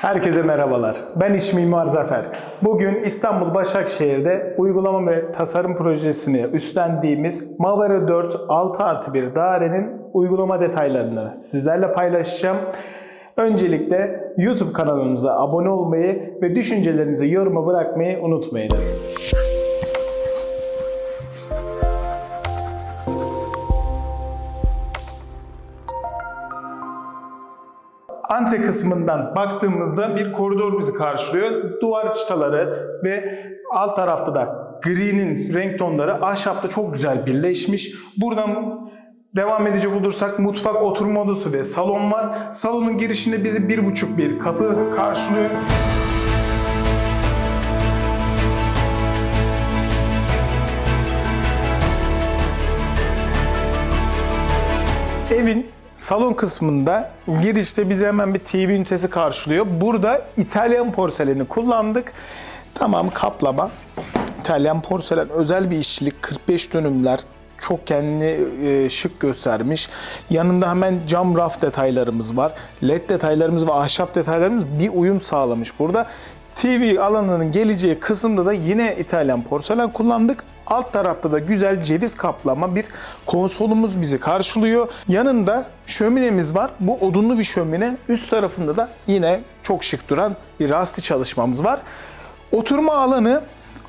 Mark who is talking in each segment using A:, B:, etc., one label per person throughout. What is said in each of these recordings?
A: Herkese merhabalar. Ben iç mimar Zafer. Bugün İstanbul Başakşehir'de uygulama ve tasarım projesini üstlendiğimiz Mavera 4 6 artı 1 dairenin uygulama detaylarını sizlerle paylaşacağım. Öncelikle YouTube kanalımıza abone olmayı ve düşüncelerinizi yoruma bırakmayı unutmayınız. Antre kısmından baktığımızda bir koridor bizi karşılıyor. Duvar çıtaları ve alt tarafta da gri'nin renk tonları ahşapta çok güzel birleşmiş. Buradan devam edecek olursak mutfak oturma odası ve salon var. Salonun girişinde bizi bir buçuk bir kapı karşılıyor. Evin salon kısmında girişte bize hemen bir TV ünitesi karşılıyor. Burada İtalyan porseleni kullandık. Tamam kaplama. İtalyan porselen özel bir işçilik 45 dönümler çok kendini e, şık göstermiş. Yanında hemen cam raf detaylarımız var. LED detaylarımız ve ahşap detaylarımız bir uyum sağlamış burada. TV alanının geleceği kısımda da yine İtalyan porselen kullandık. Alt tarafta da güzel ceviz kaplama bir konsolumuz bizi karşılıyor. Yanında şöminemiz var. Bu odunlu bir şömine. Üst tarafında da yine çok şık duran bir rasti çalışmamız var. Oturma alanı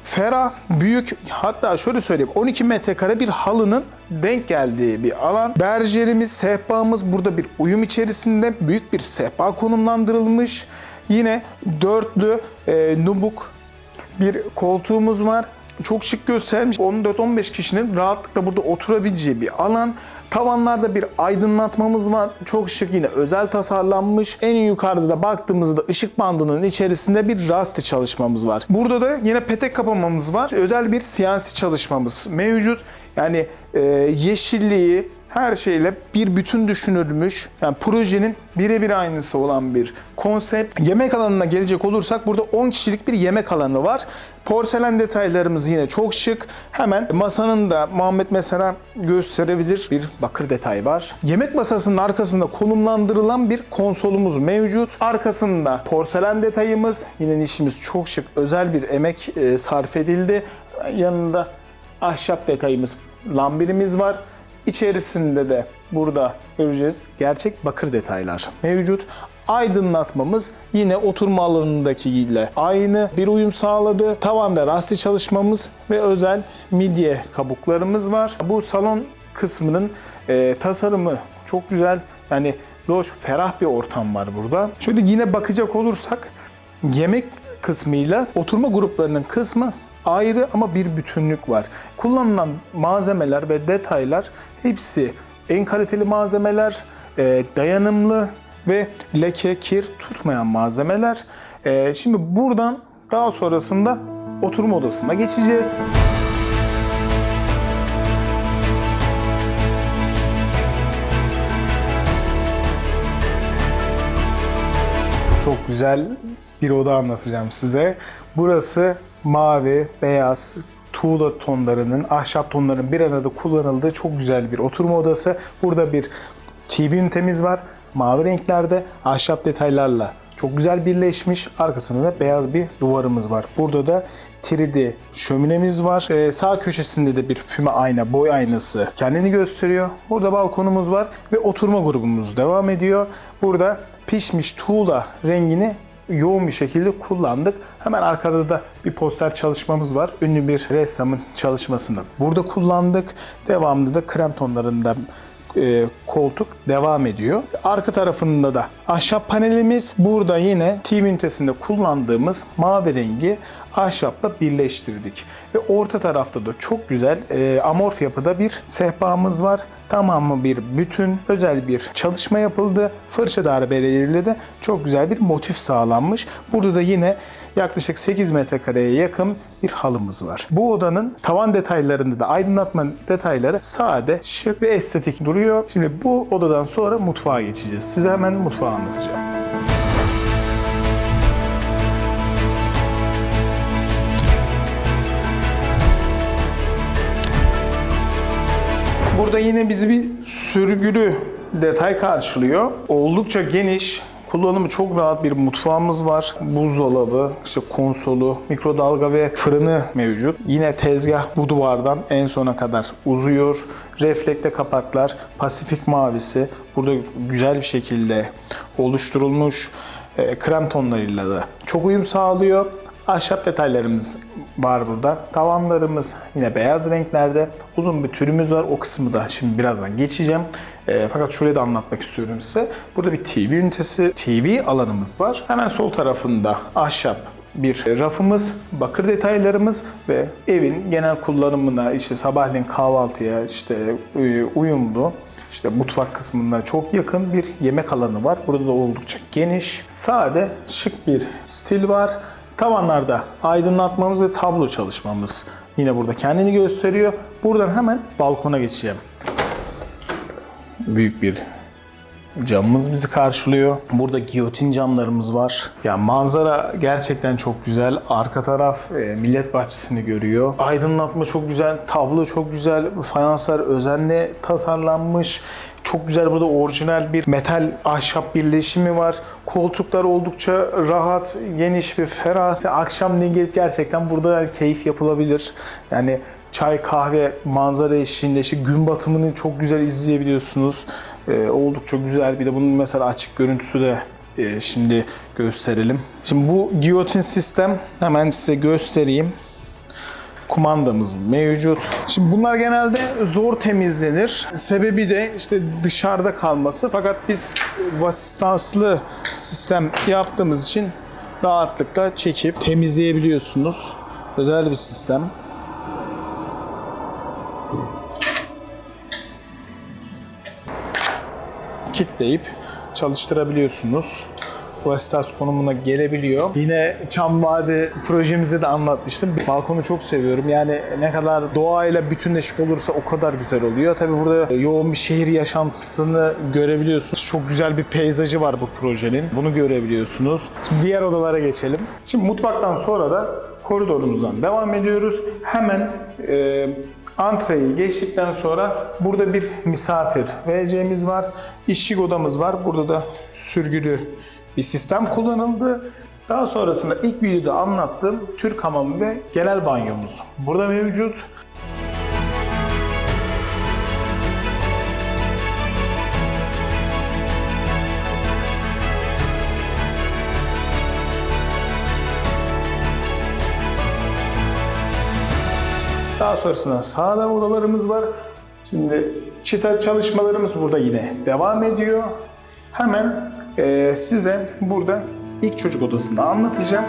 A: ferah, büyük hatta şöyle söyleyeyim 12 metrekare bir halının denk geldiği bir alan. Berjerimiz, sehpamız burada bir uyum içerisinde büyük bir sehpa konumlandırılmış. Yine dörtlü e, nubuk bir koltuğumuz var. Çok şık göstermiş. 14-15 kişinin rahatlıkla burada oturabileceği bir alan. Tavanlarda bir aydınlatmamız var. Çok şık yine özel tasarlanmış. En yukarıda da baktığımızda ışık bandının içerisinde bir rasti çalışmamız var. Burada da yine petek kapamamız var. Özel bir siyasi çalışmamız mevcut. Yani e, yeşilliği, her şeyle bir bütün düşünülmüş. Yani projenin birebir aynısı olan bir konsept. Yemek alanına gelecek olursak burada 10 kişilik bir yemek alanı var. Porselen detaylarımız yine çok şık. Hemen masanın da Muhammed mesela gösterebilir bir bakır detay var. Yemek masasının arkasında konumlandırılan bir konsolumuz mevcut. Arkasında porselen detayımız. Yine işimiz çok şık. Özel bir emek e, sarf edildi. Yanında ahşap detayımız, lambirimiz var. İçerisinde de burada göreceğiz gerçek bakır detaylar mevcut. Aydınlatmamız yine oturma alanındakiyle aynı bir uyum sağladı. Tavanda rasti çalışmamız ve özel midye kabuklarımız var. Bu salon kısmının e, tasarımı çok güzel. Yani loş, ferah bir ortam var burada. Şöyle yine bakacak olursak yemek kısmıyla oturma gruplarının kısmı ayrı ama bir bütünlük var. Kullanılan malzemeler ve detaylar hepsi en kaliteli malzemeler, e, dayanımlı ve leke, kir tutmayan malzemeler. E, şimdi buradan daha sonrasında oturma odasına geçeceğiz. Çok güzel bir oda anlatacağım size. Burası mavi, beyaz, tuğla tonlarının, ahşap tonlarının bir arada kullanıldığı çok güzel bir oturma odası. Burada bir TV ünitemiz var. Mavi renklerde ahşap detaylarla çok güzel birleşmiş. Arkasında da beyaz bir duvarımız var. Burada da 3D şöminemiz var. Ee, sağ köşesinde de bir füme ayna, boy aynası kendini gösteriyor. Burada balkonumuz var ve oturma grubumuz devam ediyor. Burada pişmiş tuğla rengini yoğun bir şekilde kullandık. Hemen arkada da bir poster çalışmamız var. Ünlü bir ressamın çalışmasını burada kullandık. Devamında da krem tonlarında e, koltuk devam ediyor. Arka tarafında da ahşap panelimiz. Burada yine TV ünitesinde kullandığımız mavi rengi ahşapla birleştirdik. Ve orta tarafta da çok güzel e, amorf yapıda bir sehpamız var. Tamamı bir bütün, özel bir çalışma yapıldı. Fırça darbeleriyle de çok güzel bir motif sağlanmış. Burada da yine yaklaşık 8 metrekareye yakın bir halımız var. Bu odanın tavan detaylarında da aydınlatma detayları sade, şık ve estetik duruyor. Şimdi bu odadan sonra mutfağa geçeceğiz. Size hemen mutfağı anlatacağım. Burada yine bizi bir sürgülü detay karşılıyor. Oldukça geniş, Kullanımı çok rahat bir mutfağımız var. Buzdolabı, işte konsolu, mikrodalga ve fırını mevcut. Yine tezgah bu duvardan en sona kadar uzuyor. Reflekte kapaklar, pasifik mavisi burada güzel bir şekilde oluşturulmuş. E, krem tonlarıyla da çok uyum sağlıyor. Ahşap detaylarımız var burada. Tavanlarımız yine beyaz renklerde. Uzun bir türümüz var. O kısmı da şimdi birazdan geçeceğim. E, fakat şurayı da anlatmak istiyorum size. Burada bir TV ünitesi, TV alanımız var. Hemen sol tarafında ahşap bir rafımız, bakır detaylarımız ve evin genel kullanımına işte sabahleyin kahvaltıya işte e, uyumlu işte mutfak kısmına çok yakın bir yemek alanı var. Burada da oldukça geniş, sade, şık bir stil var. Tavanlarda aydınlatmamız ve tablo çalışmamız yine burada kendini gösteriyor. Buradan hemen balkona geçeceğim. Büyük bir camımız bizi karşılıyor. Burada giyotin camlarımız var. Ya manzara gerçekten çok güzel. Arka taraf e, millet bahçesini görüyor. Aydınlatma çok güzel, tablo çok güzel, fayanslar özenle tasarlanmış. Çok güzel burada orijinal bir metal ahşap birleşimi var. Koltuklar oldukça rahat, geniş ve ferah. Akşam gelip gerçekten burada keyif yapılabilir. Yani çay, kahve, manzara eşliğinde işte gün batımını çok güzel izleyebiliyorsunuz. Ee, oldukça güzel. Bir de bunun mesela açık görüntüsü de e, şimdi gösterelim. Şimdi bu giyotin sistem hemen size göstereyim. Kumandamız mevcut. Şimdi bunlar genelde zor temizlenir. Sebebi de işte dışarıda kalması. Fakat biz vasistanslı sistem yaptığımız için rahatlıkla çekip temizleyebiliyorsunuz. Özel bir sistem. kitleyip çalıştırabiliyorsunuz. Vasıtas konumuna gelebiliyor. Yine Çam Vadi projemizde de anlatmıştım. Balkonu çok seviyorum. Yani ne kadar doğayla bütünleşik olursa o kadar güzel oluyor. Tabii burada yoğun bir şehir yaşantısını görebiliyorsunuz. Çok güzel bir peyzajı var bu projenin. Bunu görebiliyorsunuz. Şimdi diğer odalara geçelim. Şimdi mutfaktan sonra da koridorumuzdan devam ediyoruz. Hemen e, Antreyi geçtikten sonra burada bir misafir WC'miz var. İşçi odamız var. Burada da sürgülü bir sistem kullanıldı. Daha sonrasında ilk videoda anlattığım Türk hamamı ve genel banyomuz burada mevcut. Daha sonrasında sağda odalarımız var. Şimdi çita çalışmalarımız burada yine devam ediyor. Hemen e, size burada ilk çocuk odasını anlatacağım.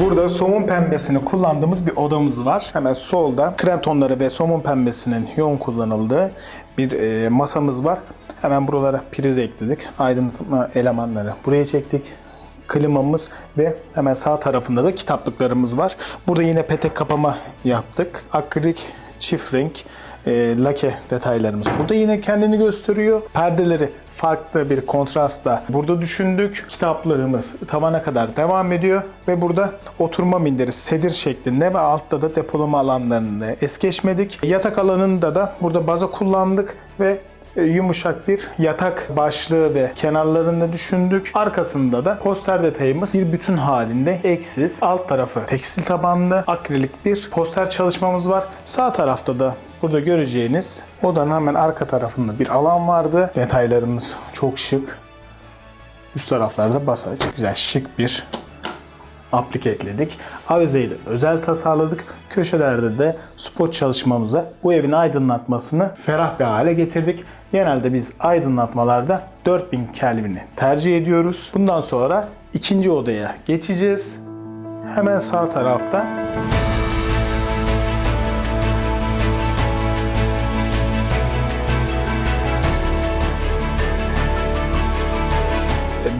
A: Burada somun pembesini kullandığımız bir odamız var. Hemen solda krem tonları ve somun pembesinin yoğun kullanıldığı bir e, masamız var. Hemen buralara priz ekledik. Aydınlatma elemanları buraya çektik. Klimamız ve hemen sağ tarafında da kitaplıklarımız var. Burada yine petek kapama yaptık. Akrilik çift renk e, lake detaylarımız. Burada yine kendini gösteriyor. Perdeleri farklı bir kontrastla burada düşündük. Kitaplarımız tavana kadar devam ediyor ve burada oturma minderi sedir şeklinde ve altta da depolama alanlarını es geçmedik. Yatak alanında da burada baza kullandık ve yumuşak bir yatak başlığı ve kenarlarını düşündük. Arkasında da poster detayımız bir bütün halinde eksiz. Alt tarafı tekstil tabanlı akrilik bir poster çalışmamız var. Sağ tarafta da burada göreceğiniz odanın hemen arka tarafında bir alan vardı. Detaylarımız çok şık. Üst taraflarda basaç. Güzel şık bir aplike ekledik. Avizeyi de özel tasarladık. Köşelerde de spot çalışmamıza bu evin aydınlatmasını ferah bir hale getirdik. Genelde biz aydınlatmalarda 4000 Kelvin'i tercih ediyoruz. Bundan sonra ikinci odaya geçeceğiz. Hemen sağ tarafta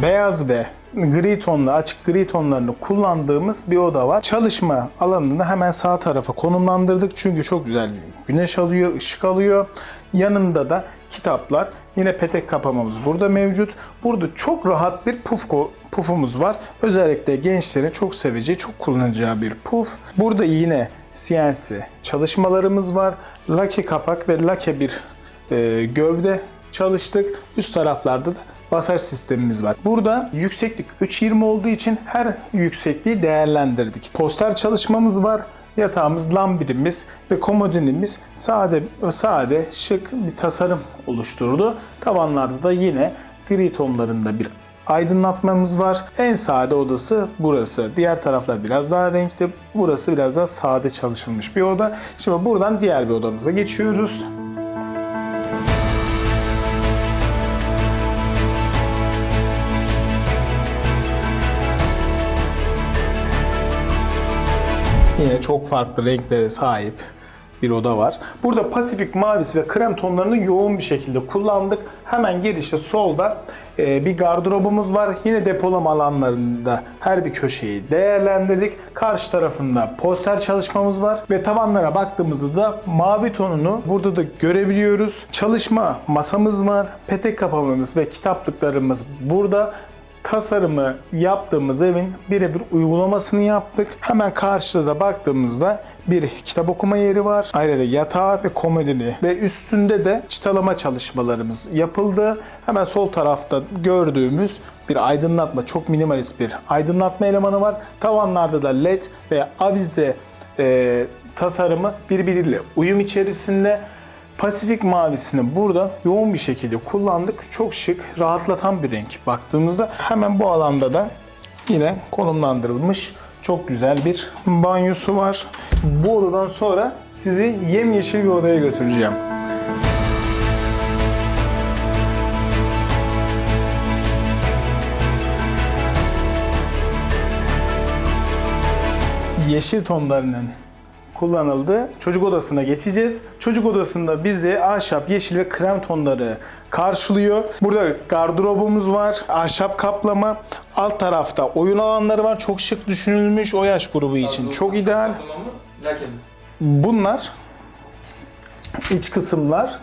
A: beyaz ve gri tonlu, açık gri tonlarını kullandığımız bir oda var. Çalışma alanını hemen sağ tarafa konumlandırdık. Çünkü çok güzel güneş alıyor, ışık alıyor. Yanında da kitaplar. Yine petek kapamamız burada mevcut. Burada çok rahat bir puf pufumuz var. Özellikle gençlerin çok seveceği, çok kullanacağı bir puf. Burada yine CNC çalışmalarımız var. Lake kapak ve lake bir e, gövde çalıştık. Üst taraflarda da basaj sistemimiz var. Burada yükseklik 3.20 olduğu için her yüksekliği değerlendirdik. Poster çalışmamız var. Yatağımız, lambirimiz ve komodinimiz sade sade şık bir tasarım oluşturdu. Tavanlarda da yine gri tonlarında bir aydınlatmamız var. En sade odası burası. Diğer taraflar biraz daha renkli. Burası biraz daha sade çalışılmış bir oda. Şimdi buradan diğer bir odamıza geçiyoruz. Çok farklı renklere sahip bir oda var. Burada pasifik mavisi ve krem tonlarını yoğun bir şekilde kullandık. Hemen girişte solda e, bir gardırobumuz var. Yine depolama alanlarında her bir köşeyi değerlendirdik. Karşı tarafında poster çalışmamız var ve tavanlara baktığımızda da mavi tonunu burada da görebiliyoruz. Çalışma masamız var. Petek kapamamız ve kitaplıklarımız burada tasarımı yaptığımız evin birebir uygulamasını yaptık. Hemen karşıda da baktığımızda bir kitap okuma yeri var. Ayrıca yatağı ve komodini ve üstünde de çıtalama çalışmalarımız yapıldı. Hemen sol tarafta gördüğümüz bir aydınlatma, çok minimalist bir aydınlatma elemanı var. Tavanlarda da led ve avize e, tasarımı birbiriyle uyum içerisinde. Pasifik mavisini burada yoğun bir şekilde kullandık. Çok şık, rahatlatan bir renk baktığımızda. Hemen bu alanda da yine konumlandırılmış çok güzel bir banyosu var. Bu odadan sonra sizi yemyeşil bir odaya götüreceğim. Yeşil tonlarının kullanıldı. Çocuk odasına geçeceğiz. Çocuk odasında bizi ahşap, yeşil ve krem tonları karşılıyor. Burada gardırobumuz var. Ahşap kaplama. Alt tarafta oyun alanları var. Çok şık düşünülmüş o yaş grubu için. Çok ideal. Bunlar iç kısımlar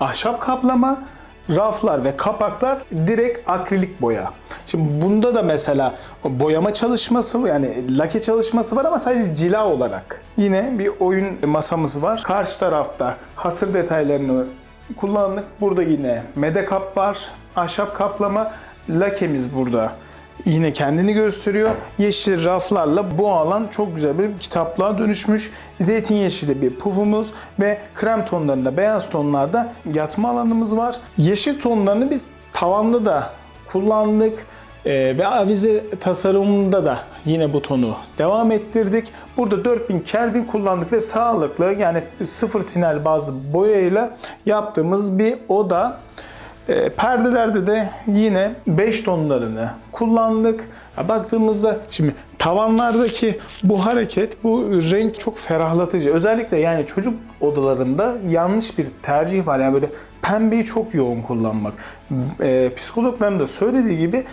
A: ahşap kaplama, raflar ve kapaklar direkt akrilik boya. Şimdi bunda da mesela boyama çalışması yani lake çalışması var ama sadece cila olarak. Yine bir oyun masamız var. Karşı tarafta hasır detaylarını kullandık. Burada yine medekap var. Ahşap kaplama. Lakemiz burada yine kendini gösteriyor. Yeşil raflarla bu alan çok güzel bir kitaplığa dönüşmüş. Zeytin yeşili bir pufumuz ve krem tonlarında, beyaz tonlarda yatma alanımız var. Yeşil tonlarını biz tavanda da kullandık. Ee, ve avize tasarımında da yine bu tonu devam ettirdik. Burada 4000 Kelvin kullandık ve sağlıklı yani sıfır tinel bazı boyayla yaptığımız bir oda. E, perdelerde de yine 5 tonlarını kullandık. Baktığımızda şimdi tavanlardaki bu hareket, bu renk çok ferahlatıcı. Özellikle yani çocuk odalarında yanlış bir tercih var. Yani böyle pembeyi çok yoğun kullanmak. E, psikologların da söylediği gibi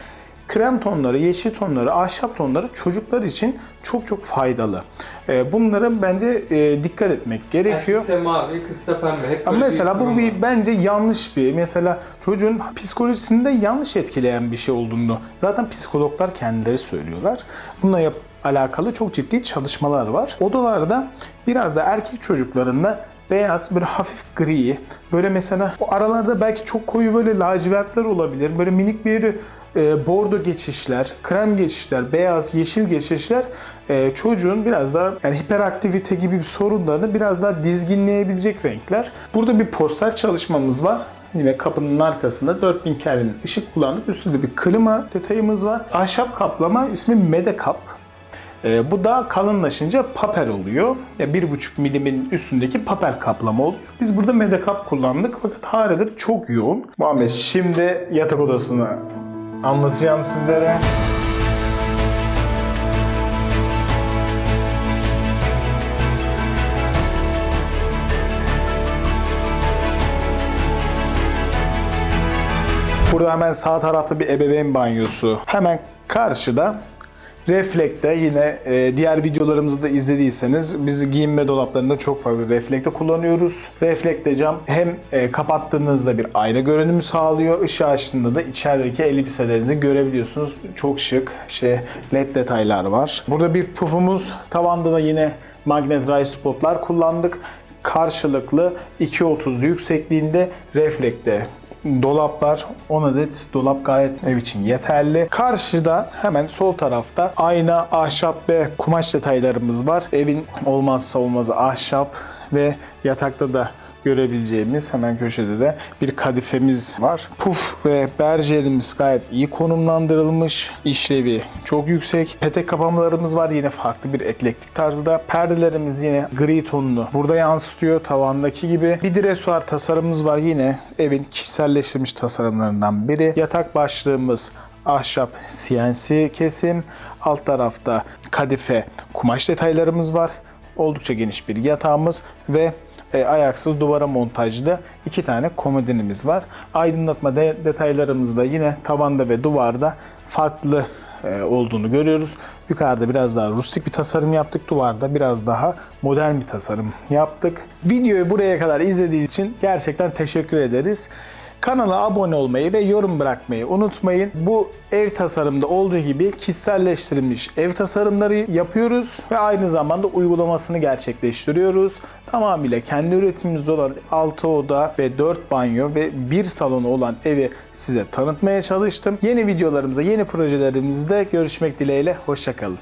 A: krem tonları, yeşil tonları, ahşap tonları çocuklar için çok çok faydalı. E, bunlara bence e, dikkat etmek gerekiyor.
B: Erkekse mavi, kızsa pembe. Hep böyle
A: mesela bu
B: durum var.
A: bir bence yanlış bir mesela çocuğun psikolojisinde yanlış etkileyen bir şey olduğunu zaten psikologlar kendileri söylüyorlar. Bununla yap alakalı çok ciddi çalışmalar var. Odalarda biraz da erkek çocuklarında beyaz, böyle hafif gri, böyle mesela o aralarda belki çok koyu böyle lacivertler olabilir. Böyle minik bir e, bordo geçişler, krem geçişler, beyaz, yeşil geçişler e, çocuğun biraz daha yani hiperaktivite gibi bir sorunlarını biraz daha dizginleyebilecek renkler. Burada bir poster çalışmamız var. Yine kapının arkasında 4000 Kelvin ışık kullandık. Üstünde bir klima detayımız var. Ahşap kaplama ismi Medekap. E, bu da kalınlaşınca paper oluyor. Ya 1,5 milimin üstündeki paper kaplama oluyor. Biz burada Medekap kullandık fakat da çok yoğun. Muhammed şimdi yatak odasını anlatacağım sizlere. Burada hemen sağ tarafta bir ebeveyn banyosu. Hemen karşıda Reflekte yine e, diğer videolarımızı da izlediyseniz biz giyinme dolaplarında çok fazla reflekte kullanıyoruz. Reflekte cam hem e, kapattığınızda bir ayna görünümü sağlıyor. Işığı açtığında da içerideki elbiselerinizi görebiliyorsunuz. Çok şık işte led detaylar var. Burada bir pufumuz. Tavanda da yine magnet ray spotlar kullandık. Karşılıklı 2.30 yüksekliğinde reflekte dolaplar 10 adet dolap gayet ev için yeterli. Karşıda hemen sol tarafta ayna, ahşap ve kumaş detaylarımız var. Evin olmazsa olmazı ahşap ve yatakta da görebileceğimiz hemen köşede de bir kadifemiz var. Puf ve berjerimiz gayet iyi konumlandırılmış. İşlevi çok yüksek. Petek kapamalarımız var yine farklı bir eklektik tarzda. Perdelerimiz yine gri tonunu burada yansıtıyor tavandaki gibi. Bir dresuar tasarımımız var yine evin kişiselleştirilmiş tasarımlarından biri. Yatak başlığımız ahşap CNC kesim. Alt tarafta kadife kumaş detaylarımız var. Oldukça geniş bir yatağımız ve e, ayaksız duvara montajlı iki tane komodinimiz var. Aydınlatma de- detaylarımız da yine tavanda ve duvarda farklı e, olduğunu görüyoruz. Yukarıda biraz daha rustik bir tasarım yaptık. Duvarda biraz daha modern bir tasarım yaptık. Videoyu buraya kadar izlediğiniz için gerçekten teşekkür ederiz. Kanala abone olmayı ve yorum bırakmayı unutmayın. Bu ev tasarımda olduğu gibi kişiselleştirilmiş ev tasarımları yapıyoruz ve aynı zamanda uygulamasını gerçekleştiriyoruz. Tamamıyla kendi üretimimizde olan 6 oda ve 4 banyo ve 1 salonu olan evi size tanıtmaya çalıştım. Yeni videolarımızda, yeni projelerimizde görüşmek dileğiyle. Hoşçakalın.